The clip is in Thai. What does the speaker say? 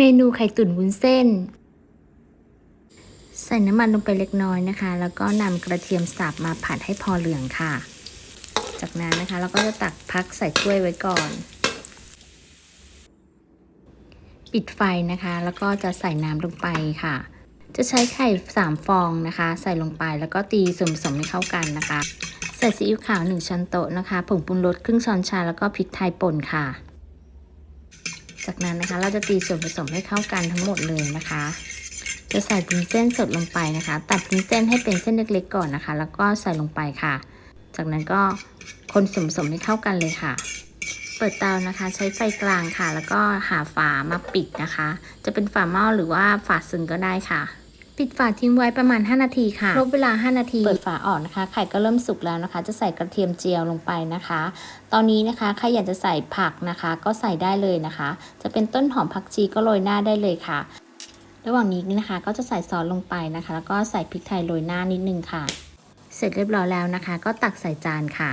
เมนูไข่ตุ๋นวุ้นเส้น ใส่น้ำมันลงไปเล็กน้อยนะคะ แล้วก็นำกระเทียมสับมาผัดให้พอเหลืองค่ะ จากนั้นนะคะเราก็จะตักพักใส่ถ้วยไว้ก่อน ปิดไฟนะคะ แล้วก็จะใส่น้ำลงไปค่ะ จะใช้ไข่3ฟองนะคะ ใส่ลงไปแล้วก็ตีส่วนผสมให้เข้ากันนะคะ ใส่ซีอิ๊วขาว1ช้อนโต๊ะนะคะผงปรุงรสครึ่งช้อนชาแล้วก็พริกไทยป่นค่ะ จากนั้นนะคะ เราจะตีส่วนผสมให้เข้ากันทั้งหมดเลยนะคะ จะใส่วุ้นเส้นสดลงไปนะคะ ตัดวุ้นเส้นให้เป็นเส้นเล็กๆก่อนนะคะ แล้วก็ใส่ลงไปค่ะ จากนั้นก็คนส่วนผสมให้เข้ากันเลยค่ะ เปิดเตานะคะ ใช้ไฟกลางค่ะ แล้วก็หาฝามาปิดนะคะ จะเป็นฝาหม้อหรือว่าฝาซึงก็ได้ค่ะ ปิดฝาทิ้งไว้ประมาณ 5 นาทีค่ะ ครบเวลา 5 นาที เปิดฝาออกนะคะ ไข่ก็เริ่มสุกแล้วนะคะ จะใส่กระเทียมเจียวลงไปนะคะ ตอนนี้นะคะ ใครอยากจะใส่ผักนะคะ ก็ใส่ได้เลยนะคะ จะเป็นต้นหอมผักชีก็โรยหน้าได้เลยค่ะ ระหว่างนี้นะคะ ก็จะใส่ซอสลงไปนะคะ แล้วก็ใส่พริกไทยโรยหน้านิดนึงค่ะ เสร็จเรียบร้อยแล้วนะคะ ก็ตักใส่จานค่ะ